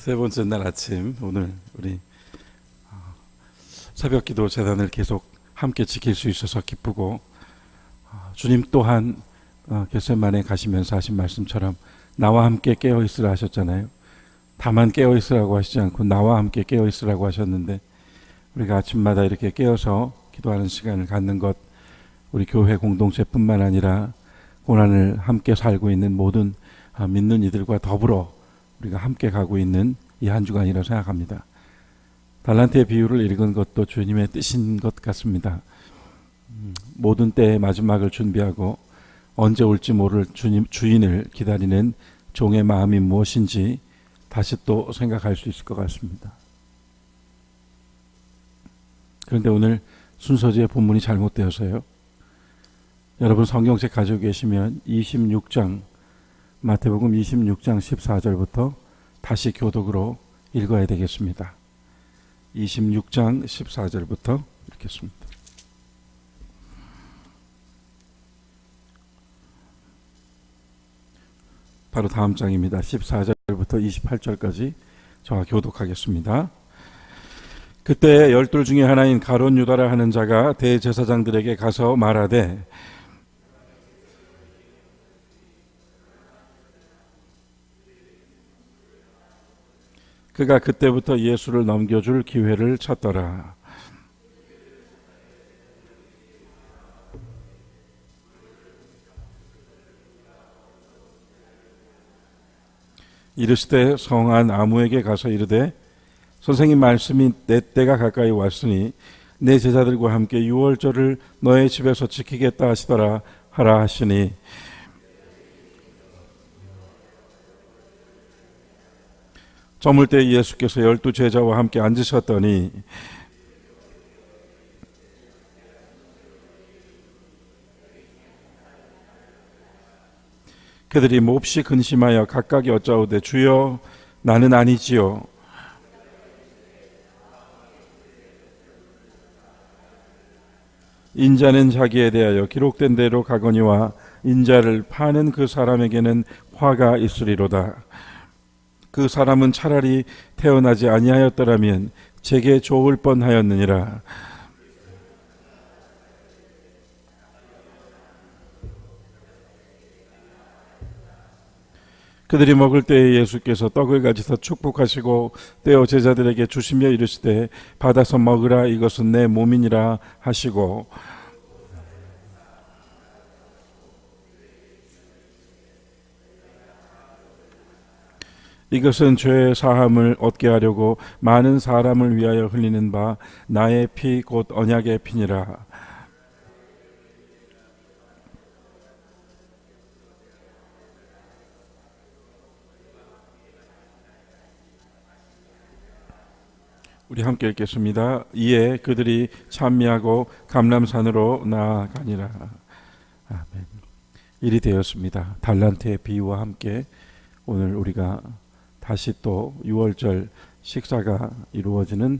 세 번째 날 아침 오늘 우리 어, 새벽 기도 재단을 계속 함께 지킬 수 있어서 기쁘고 어, 주님 또한 어, 겟세만에 가시면서 하신 말씀처럼 나와 함께 깨어 있으라 하셨잖아요. 다만 깨어 있으라고 하시지 않고 나와 함께 깨어 있으라고 하셨는데 우리가 아침마다 이렇게 깨어서 기도하는 시간을 갖는 것 우리 교회 공동체뿐만 아니라 고난을 함께 살고 있는 모든 아, 믿는 이들과 더불어 우리가 함께 가고 있는 이 한 주간이라고 생각합니다. 달란트의 비유를 읽은 것도 주님의 뜻인 것 같습니다. 음, 모든 때의 마지막을 준비하고 언제 올지 모를 주님 주인을 기다리는 종의 마음이 무엇인지 다시 또 생각할 수 있을 것 같습니다. 그런데 오늘 순서지의 본문이 잘못되어서요. 여러분 성경책 가지고 계시면 26장 마태복음 26장 14절부터 다시 교독으로 읽어야 되겠습니다. 26장 14절부터 읽겠습니다. 바로 다음 장입니다. 14절부터 28절까지 저와 교독하겠습니다. 그때 열둘 중에 하나인 가론 유다라 하는 자가 대제사장들에게 가서 말하되 그가 그때부터 예수를 넘겨줄 기회를 찾더라. 이르시되 성한 아무에게 가서 이르되 선생님 말씀이 내 때가 가까이 왔으니 내 제자들과 함께 유월절을 너의 집에서 지키겠다 하시더라 하라 하시니 저물 때 예수께서 열두 제자와 함께 앉으셨더니 그들이 몹시 근심하여 각각이 어짜오되 주여 나는 아니지요 인자는 자기에 대하여 기록된 대로 가거니와 인자를 파는 그 사람에게는 화가 있으리로다. 그 사람은 차라리 태어나지 아니하였더라면 제게 좋을 뻔하였느니라. 그들이 먹을 때에 예수께서 떡을 가지서 축복하시고 떼어 제자들에게 주시며 이르시되 받아서 먹으라 이것은 내 몸이니라 하시고 이것은 죄의 사함을 얻게 하려고 많은 사람을 위하여 흘리는 바 나의 피 곧 언약의 피니라. 우리 함께 읽겠습니다. 이에 그들이 찬미하고 감람산으로 나아가니라. 아멘. 일이 되었습니다. 달란트의 비유와 함께 오늘 우리가 다시 또 6월절 식사가 이루어지는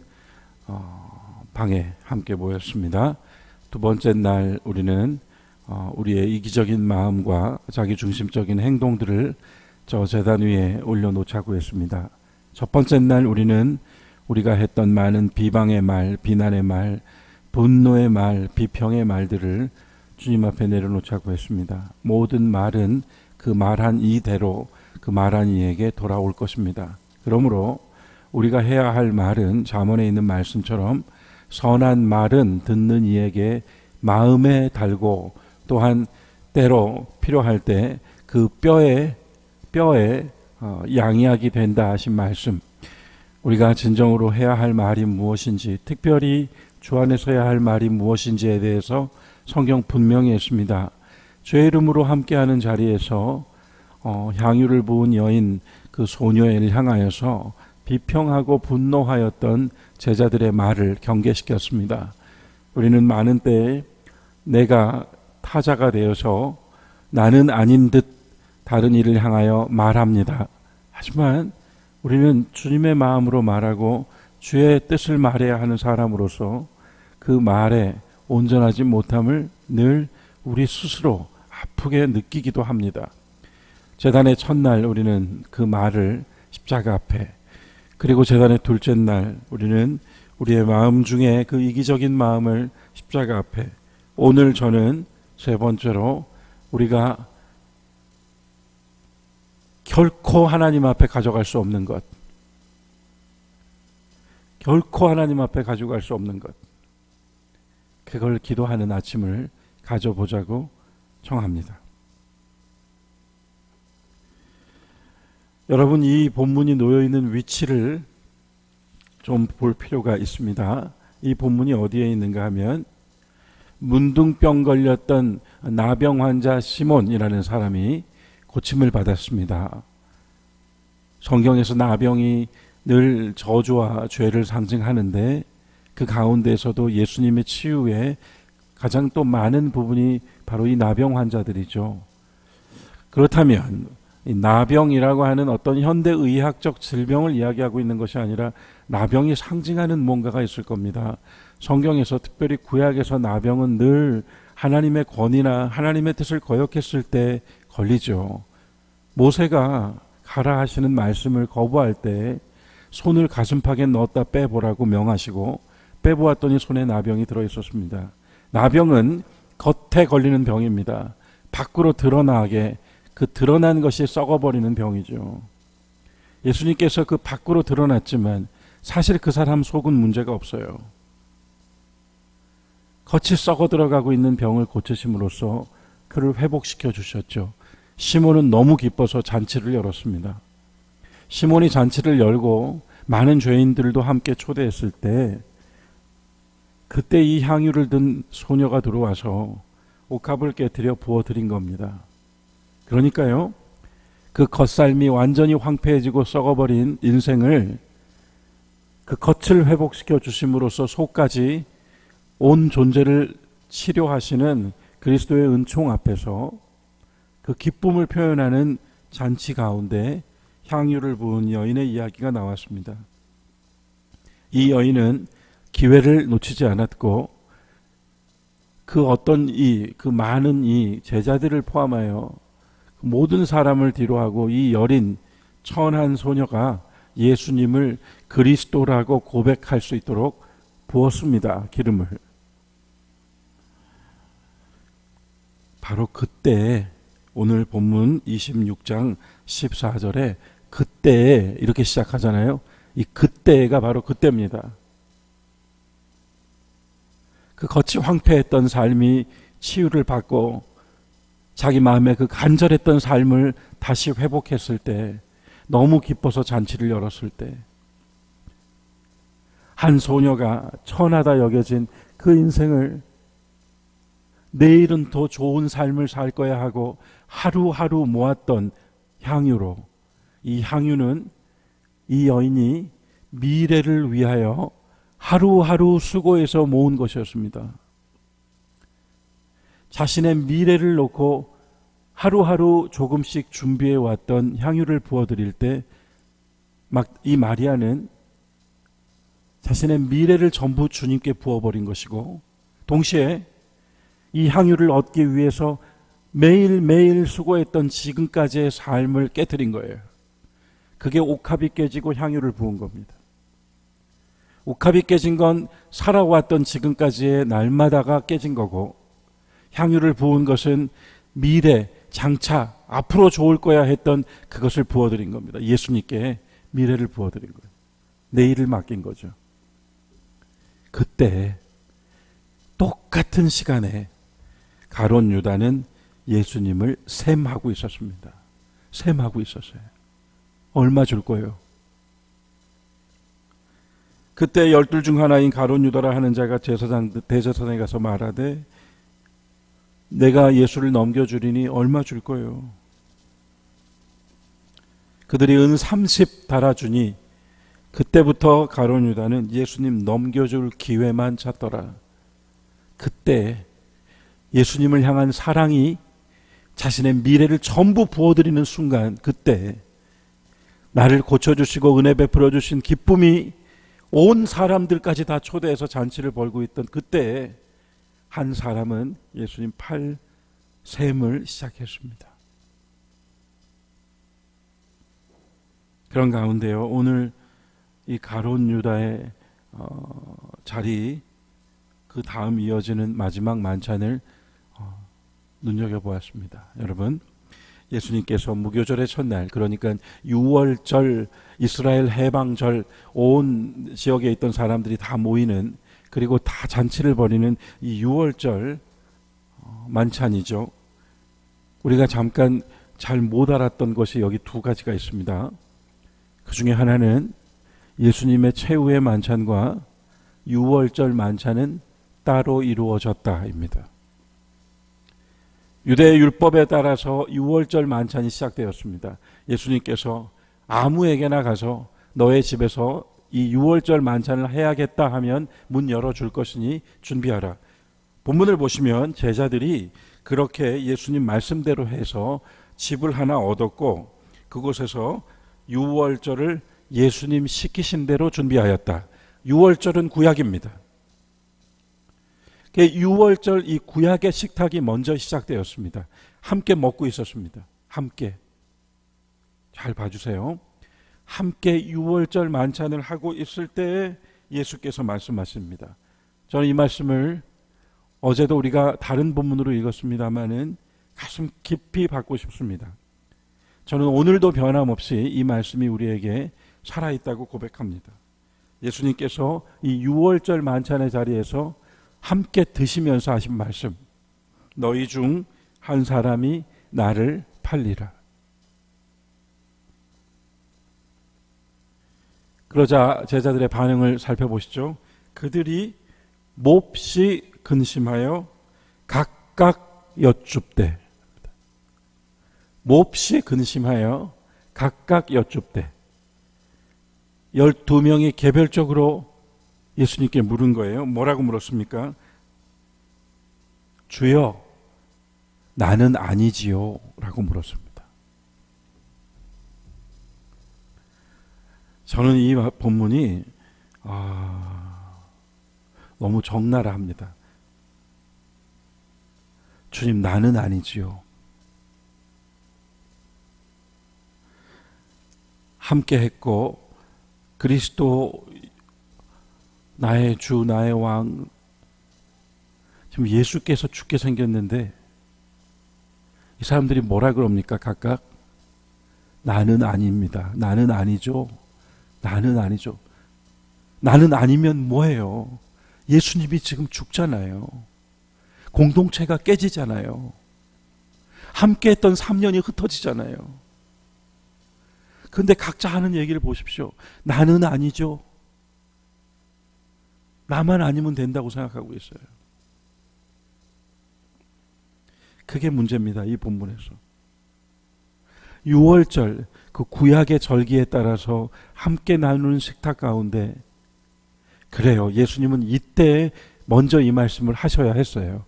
어, 방에 함께 모였습니다. 두 번째 날 우리는 어, 우리의 이기적인 마음과 자기 중심적인 행동들을 저 재단 위에 올려놓자고 했습니다. 첫 번째 날 우리는 우리가 했던 많은 비방의 말, 비난의 말, 분노의 말, 비평의 말들을 주님 앞에 내려놓자고 했습니다. 모든 말은 그 말한 이대로 그 말한 이에게 돌아올 것입니다. 그러므로 우리가 해야 할 말은 잠언에 있는 말씀처럼 선한 말은 듣는 이에게 마음에 달고 또한 때로 필요할 때 그 뼈에 뼈에 어, 양이하게 된다 하신 말씀. 우리가 진정으로 해야 할 말이 무엇인지, 특별히 주 안에서 해야 할 말이 무엇인지에 대해서 성경 분명히 했습니다. 죄 이름으로 함께하는 자리에서 어, 향유를 부은 여인 그 소녀를 향하여서 비평하고 분노하였던 제자들의 말을 경계시켰습니다. 우리는 많은 때에 내가 타자가 되어서 나는 아닌 듯 다른 일을 향하여 말합니다. 하지만 우리는 주님의 마음으로 말하고 주의 뜻을 말해야 하는 사람으로서 그 말에 온전하지 못함을 늘 우리 스스로 아프게 느끼기도 합니다. 재단의 첫날 우리는 그 말을 십자가 앞에 그리고 재단의 둘째 날 우리는 우리의 마음 중에 그 이기적인 마음을 십자가 앞에 오늘 저는 세 번째로 우리가 결코 하나님 앞에 가져갈 수 없는 것. 결코 하나님 앞에 가져갈 수 없는 것. 그걸 기도하는 아침을 가져보자고 청합니다. 여러분 이 본문이 놓여 있는 위치를 좀 볼 필요가 있습니다. 이 본문이 어디에 있는가 하면 문둥병 걸렸던 나병 환자 시몬이라는 사람이 고침을 받았습니다. 성경에서 나병이 늘 저주와 죄를 상징하는데 그 가운데서도 예수님의 치유에 가장 또 많은 부분이 바로 이 나병 환자들이죠. 그렇다면 이 나병이라고 하는 어떤 현대 의학적 질병을 이야기하고 있는 것이 아니라 나병이 상징하는 뭔가가 있을 겁니다. 성경에서 특별히 구약에서 나병은 늘 하나님의 권위나 하나님의 뜻을 거역했을 때 걸리죠. 모세가 가라 하시는 말씀을 거부할 때 손을 가슴팍에 넣었다 빼보라고 명하시고 빼보았더니 손에 나병이 들어 있었습니다. 나병은 겉에 걸리는 병입니다. 밖으로 드러나게 그 드러난 것이 썩어버리는 병이죠. 예수님께서 그 밖으로 드러났지만 사실 그 사람 속은 문제가 없어요. 겉이 썩어 들어가고 있는 병을 고치심으로써 그를 회복시켜 주셨죠. 시몬은 너무 기뻐서 잔치를 열었습니다. 시몬이 잔치를 열고 많은 죄인들도 함께 초대했을 때 그때 이 향유를 든 소녀가 들어와서 옥합을 깨뜨려 부어 드린 겁니다. 그러니까요. 그 겉살미 완전히 황폐해지고 썩어버린 인생을 그 겉을 회복시켜 주심으로써 속까지 온 존재를 치료하시는 그리스도의 은총 앞에서 그 기쁨을 표현하는 잔치 가운데 향유를 부은 여인의 이야기가 나왔습니다. 이 여인은 기회를 놓치지 않았고 그 어떤 이, 그 많은 이 제자들을 포함하여 모든 사람을 뒤로하고 이 여린 천한 소녀가 예수님을 그리스도라고 고백할 수 있도록 부었습니다. 기름을. 바로 그때 오늘 본문 26장 14절에 그때 이렇게 시작하잖아요. 이 그때가 바로 그때입니다. 그 겉이 황폐했던 삶이 치유를 받고 자기 마음에 그 간절했던 삶을 다시 회복했을 때 너무 기뻐서 잔치를 열었을 때 한 소녀가 천하다 여겨진 그 인생을 내일은 더 좋은 삶을 살 거야 하고 하루하루 모았던 향유로 이 향유는 이 여인이 미래를 위하여 하루하루 수고해서 모은 것이었습니다. 자신의 미래를 놓고 하루하루 조금씩 준비해 왔던 향유를 부어 드릴 때 막 이 마리아는 자신의 미래를 전부 주님께 부어 버린 것이고 동시에 이 향유를 얻기 위해서 매일매일 수고했던 지금까지의 삶을 깨뜨린 거예요. 그게 옥합이 깨지고 향유를 부은 겁니다. 옥합이 깨진 건 살아왔던 지금까지의 날마다가 깨진 거고 향유를 부은 것은 미래, 장차, 앞으로 좋을 거야 했던 그것을 부어드린 겁니다. 예수님께 미래를 부어드린 거예요. 내일을 맡긴 거죠. 그때 똑같은 시간에 가론 유다는 예수님을 셈하고 있었습니다. 셈하고 있었어요. 얼마 줄 거예요? 그때 열둘 중 하나인 가론 유다라 하는 자가 제사장 대제사장에 가서 말하되 내가 예수를 넘겨주리니 얼마 줄 거예요? 그들이 은 30 달아주니 그때부터 가론 유다는 예수님 넘겨줄 기회만 찾더라. 그때 예수님을 향한 사랑이 자신의 미래를 전부 부어드리는 순간 그때 나를 고쳐주시고 은혜 베풀어 주신 기쁨이 온 사람들까지 다 초대해서 잔치를 벌고 있던 그때 한 사람은 예수님 팔 셈을 시작했습니다. 그런 가운데요 오늘 이 가론 유다의 어, 자리 그 다음 이어지는 마지막 만찬을 어, 눈여겨 보았습니다. 여러분 예수님께서 무교절의 첫날 그러니까 6월절 이스라엘 해방절 온 지역에 있던 사람들이 다 모이는 그리고 다 잔치를 벌이는 이 6월절 어, 만찬이죠. 우리가 잠깐 잘 못 알았던 것이 여기 두 가지가 있습니다. 그 중에 하나는 예수님의 최후의 만찬과 6월절 만찬은 따로 이루어졌다입니다. 유대 율법에 따라서 6월절 만찬이 시작되었습니다. 예수님께서 아무에게나 가서 너의 집에서 이 6월절 만찬을 해야겠다 하면 문 열어줄 것이니 준비하라. 본문을 보시면 제자들이 그렇게 예수님 말씀대로 해서 집을 하나 얻었고 그곳에서 6월절을 예수님 시키신 대로 준비하였다. 6월절은 구약입니다. 6월절 이 구약의 식탁이 먼저 시작되었습니다. 함께 먹고 있었습니다. 함께. 잘 봐주세요. 함께 6월절 만찬을 하고 있을 때 예수께서 말씀하십니다. 저는 이 말씀을 어제도 우리가 다른 본문으로 읽었습니다만은 가슴 깊이 받고 싶습니다. 저는 오늘도 변함없이 이 말씀이 우리에게 살아있다고 고백합니다. 예수님께서 이 6월절 만찬의 자리에서 함께 드시면서 하신 말씀. 너희 중 한 사람이 나를 팔리라. 그러자 제자들의 반응을 살펴보시죠. 그들이 몹시 근심하여 각각 여쭙되 몹시 근심하여 각각 여쭙되 열두 명이 개별적으로 예수님께 물은 거예요. 뭐라고 물었습니까? 주여, 나는 아니지요. 라고 물었습니다. 저는 이 본문이, 아, 너무 적나라 합니다. 주님, 나는 아니지요. 함께 했고, 그리스도 나의 주, 나의 왕. 지금 예수께서 죽게 생겼는데 이 사람들이 뭐라 그럽니까? 각각 나는 아닙니다. 나는 아니죠. 나는 아니죠. 나는 아니면 뭐예요? 예수님이 지금 죽잖아요. 공동체가 깨지잖아요. 함께 했던 3년이 흩어지잖아요. 근데 각자 하는 얘기를 보십시오. 나는 아니죠. 나만 아니면 된다고 생각하고 있어요. 그게 문제입니다. 이 본문에서. 6월절 그 구약의 절기에 따라서 함께 나누는 식탁 가운데 그래요. 예수님은 이때 먼저 이 말씀을 하셔야 했어요.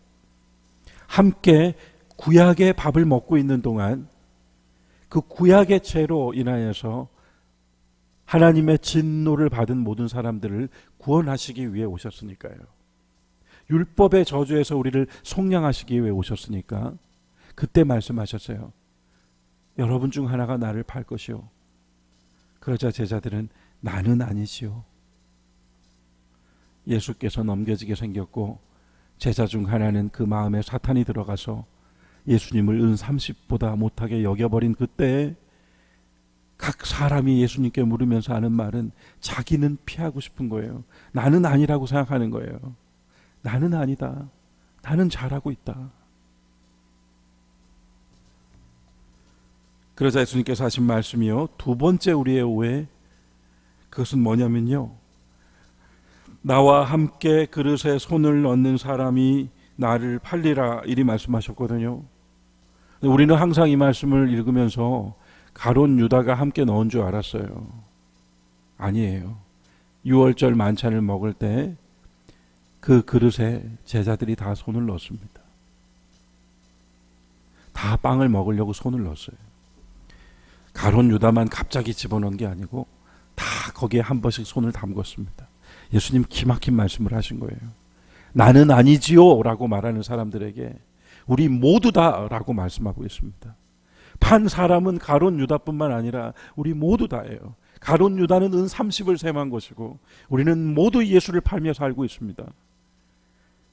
함께 구약의 밥을 먹고 있는 동안 그 구약의 죄로 인하여서 하나님의 진노를 받은 모든 사람들을 구원하시기 위해 오셨으니까요. 율법의 저주에서 우리를 속량하시기 위해 오셨으니까 그때 말씀하셨어요. 여러분 중 하나가 나를 팔 것이요. 그러자 제자들은 나는 아니지요. 예수께서 넘겨지게 생겼고 제자 중 하나는 그 마음에 사탄이 들어가서 예수님을 은 30보다 못하게 여겨버린 그때 각 사람이 예수님께 물으면서 하는 말은 자기는 피하고 싶은 거예요. 나는 아니라고 생각하는 거예요. 나는 아니다. 나는 잘하고 있다. 그러자 예수님께서 하신 말씀이요. 두 번째 우리의 오해. 그것은 뭐냐면요. 나와 함께 그릇에 손을 넣는 사람이 나를 팔리라 이리 말씀하셨거든요. 우리는 항상 이 말씀을 읽으면서 가론 유다가 함께 넣은 줄 알았어요. 아니에요. 6월절 만찬을 먹을 때 그 그릇에 제자들이 다 손을 넣습니다. 다 빵을 먹으려고 손을 넣었어요. 가론 유다만 갑자기 집어넣은 게 아니고 다 거기에 한 번씩 손을 담궜습니다. 예수님 기막힌 말씀을 하신 거예요. 나는 아니지요 라고 말하는 사람들에게 우리 모두 다 라고 말씀하고 있습니다. 판 사람은 가론 유다뿐만 아니라 우리 모두 다예요. 가론 유다는 은 30을 셈한 것이고 우리는 모두 예수를 팔며 살고 있습니다.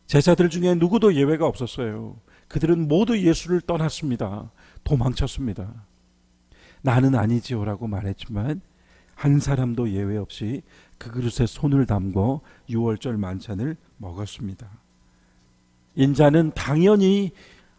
제자들 중에 누구도 예외가 없었어요. 그들은 모두 예수를 떠났습니다. 도망쳤습니다. 나는 아니지요라고 말했지만 한 사람도 예외 없이 그 그릇에 손을 담고 유월절 만찬을 먹었습니다. 인자는 당연히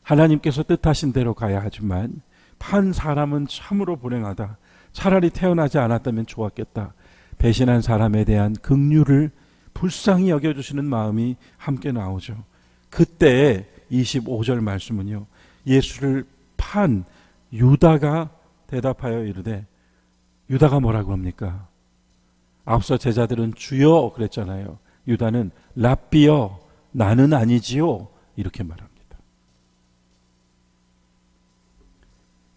하나님께서 뜻하신 대로 가야 하지만 판 사람은 참으로 불행하다. 차라리 태어나지 않았다면 좋았겠다. 배신한 사람에 대한 긍휼을 불쌍히 여겨주시는 마음이 함께 나오죠. 그때 25절 말씀은요. 예수를 판 유다가 대답하여 이르되 유다가 뭐라고 합니까? 앞서 제자들은 주여 그랬잖아요. 유다는 랍비여 나는 아니지요 이렇게 말합니다.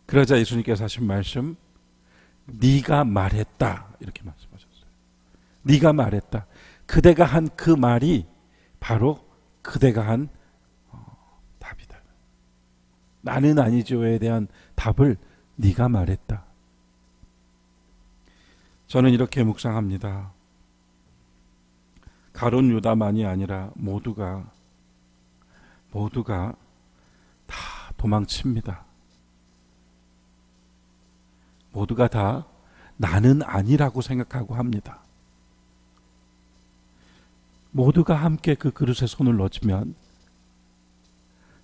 그러자 예수님께서 하신 말씀 네가 말했다 이렇게 말씀하셨어요. 네가 말했다. 그대가 한 그 말이 바로 그대가 한 어, 답이다. 나는 아니죠에 대한 답을 네가 말했다. 저는 이렇게 묵상합니다. 가론 유다만이 아니라 모두가 모두가 다 도망칩니다. 모두가 다 나는 아니라고 생각하고 합니다. 모두가 함께 그 그릇에 손을 넣으면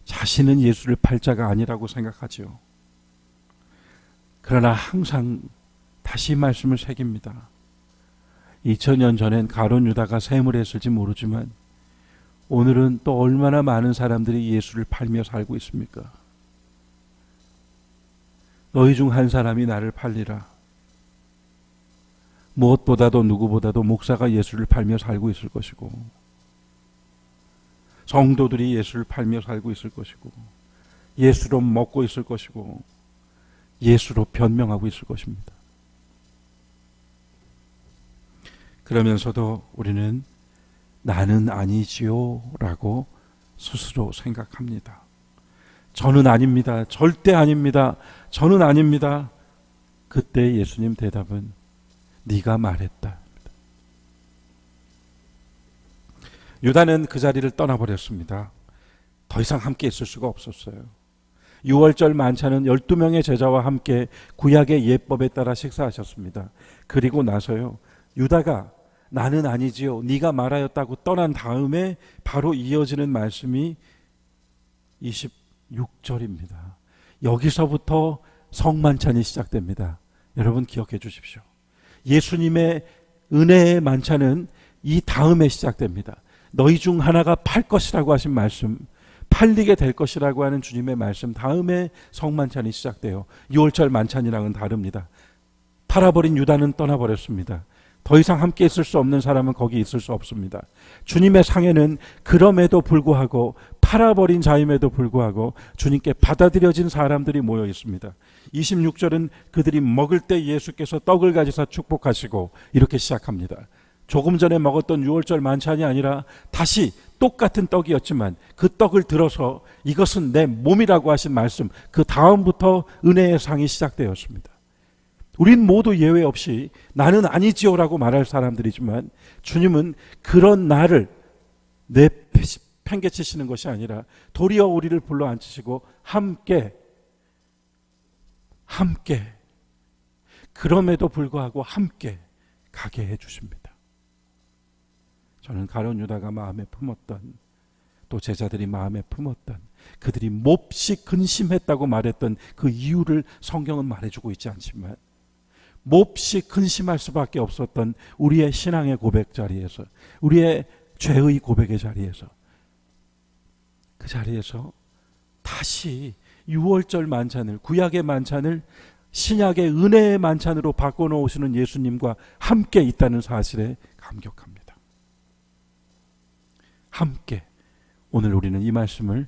자신은 예수를 팔자가 아니라고 생각하지요. 그러나 항상 다시 말씀을 새깁니다. 2000년 전엔 가론 유다가 샘을 했을지 모르지만 오늘은 또 얼마나 많은 사람들이 예수를 팔며 살고 있습니까? 너희 중 한 사람이 나를 팔리라. 무엇보다도 누구보다도 목사가 예수를 팔며 살고 있을 것이고 성도들이 예수를 팔며 살고 있을 것이고 예수로 먹고 있을 것이고 예수로 변명하고 있을 것입니다. 그러면서도 우리는 나는 아니지요 라고 스스로 생각합니다. 저는 아닙니다. 절대 아닙니다. 저는 아닙니다. 그때 예수님 대답은 네가 말했다. 유다는 그 자리를 떠나버렸습니다. 더 이상 함께 있을 수가 없었어요. 6월절 만찬은 12명의 제자와 함께 구약의 예법에 따라 식사하셨습니다. 그리고 나서요. 유다가 나는 아니지요. 네가 말하였다고 떠난 다음에 바로 이어지는 말씀이 26절입니다. 여기서부터 성만찬이 시작됩니다. 여러분 기억해 주십시오. 예수님의 은혜의 만찬은 이 다음에 시작됩니다. 너희 중 하나가 팔 것이라고 하신 말씀, 팔리게 될 것이라고 하는 주님의 말씀 다음에 성만찬이 시작돼요. 6월절 만찬이랑은 다릅니다. 팔아버린 유다는 떠나버렸습니다. 더 이상 함께 있을 수 없는 사람은 거기 있을 수 없습니다. 주님의 상에는 그럼에도 불구하고 팔아버린 자임에도 불구하고 주님께 받아들여진 사람들이 모여 있습니다. 26절은 그들이 먹을 때 예수께서 떡을 가지사 축복하시고 이렇게 시작합니다. 조금 전에 먹었던 6월절 만찬이 아니라 다시 똑같은 떡이었지만 그 떡을 들어서 이것은 내 몸이라고 하신 말씀 그 다음부터 은혜의 상이 시작되었습니다. 우린 모두 예외 없이 나는 아니지요라고 말할 사람들이지만 주님은 그런 나를 내 팽개치시는 것이 아니라 도리어 우리를 불러 앉히시고 함께 함께 그럼에도 불구하고 함께 가게 해 주십니다. 저는 가론 유다가 마음에 품었던 또 제자들이 마음에 품었던 그들이 몹시 근심했다고 말했던 그 이유를 성경은 말해주고 있지 않지만 몹시 근심할 수밖에 없었던 우리의 신앙의 고백 자리에서 우리의 죄의 고백의 자리에서 그 자리에서 다시 6월절 만찬을 구약의 만찬을 신약의 은혜의 만찬으로 바꿔 놓으시는 예수님과 함께 있다는 사실에 감격합니다. 함께 오늘 우리는 이 말씀을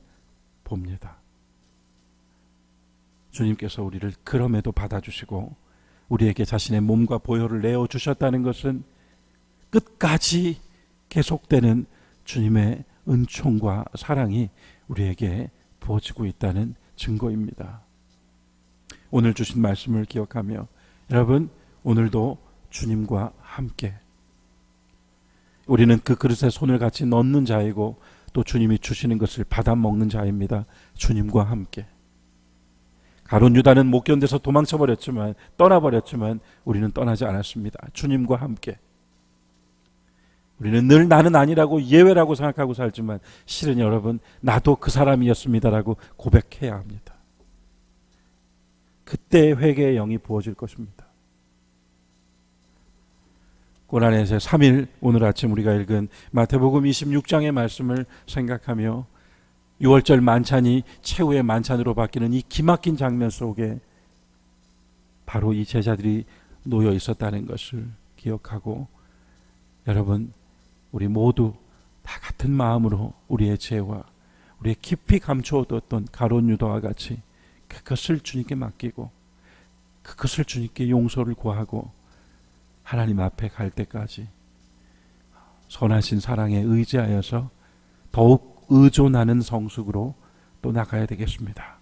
봅니다. 주님께서 우리를 그럼에도 받아주시고 우리에게 자신의 몸과 보혈을 내어 주셨다는 것은 끝까지 계속되는 주님의 은총과 사랑이 우리에게 부어지고 있다는 증거입니다. 오늘 주신 말씀을 기억하며 여러분 오늘도 주님과 함께 우리는 그 그릇에 손을 같이 넣는 자이고 또 주님이 주시는 것을 받아 먹는 자입니다. 주님과 함께. 가론 유다는 못 견뎌서 도망쳐 버렸지만 떠나 버렸지만 우리는 떠나지 않았습니다. 주님과 함께. 우리는 늘 나는 아니라고 예외라고 생각하고 살지만 실은 여러분 나도 그 사람이었습니다라고 고백해야 합니다. 그때 회개의 영이 부어질 것입니다. 고난에서 3일 오늘 아침 우리가 읽은 마태복음 26장의 말씀을 생각하며 6월절 만찬이 최후의 만찬으로 바뀌는 이 기막힌 장면 속에 바로 이 제자들이 놓여 있었다는 것을 기억하고 여러분 우리 모두 다 같은 마음으로 우리의 죄와 우리의 깊이 감추어뒀던 가론 유다와 같이 그것을 주님께 맡기고 그것을 주님께 용서를 구하고 하나님 앞에 갈 때까지 선하신 사랑에 의지하여서 더욱 의존하는 성숙으로 또 나가야 되겠습니다.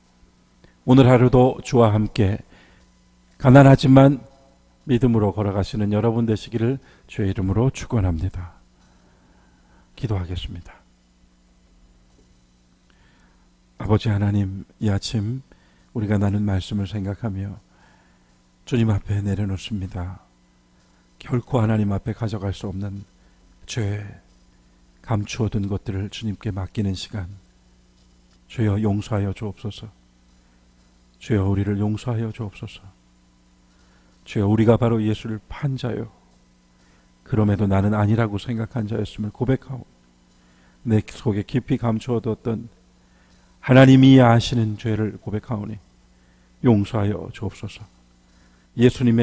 오늘 하루도 주와 함께 가난하지만 믿음으로 걸어가시는 여러분 되시기를 주의 이름으로 축원합니다. 기도하겠습니다. 아버지 하나님, 이 아침 우리가 나눈 말씀을 생각하며 주님 앞에 내려놓습니다. 결코 하나님 앞에 가져갈 수 없는 죄, 감추어 둔 것들을 주님께 맡기는 시간. 주여 용서하여 주옵소서. 주여 우리를 용서하여 주옵소서. 주여 우리가 바로 예수를 판 자요. 그럼에도 나는 아니라고 생각한 자였음을 고백하오. 내 속에 깊이 감추어뒀던 하나님이 아시는 죄를 고백하오니 용서하여 주옵소서. 예수님의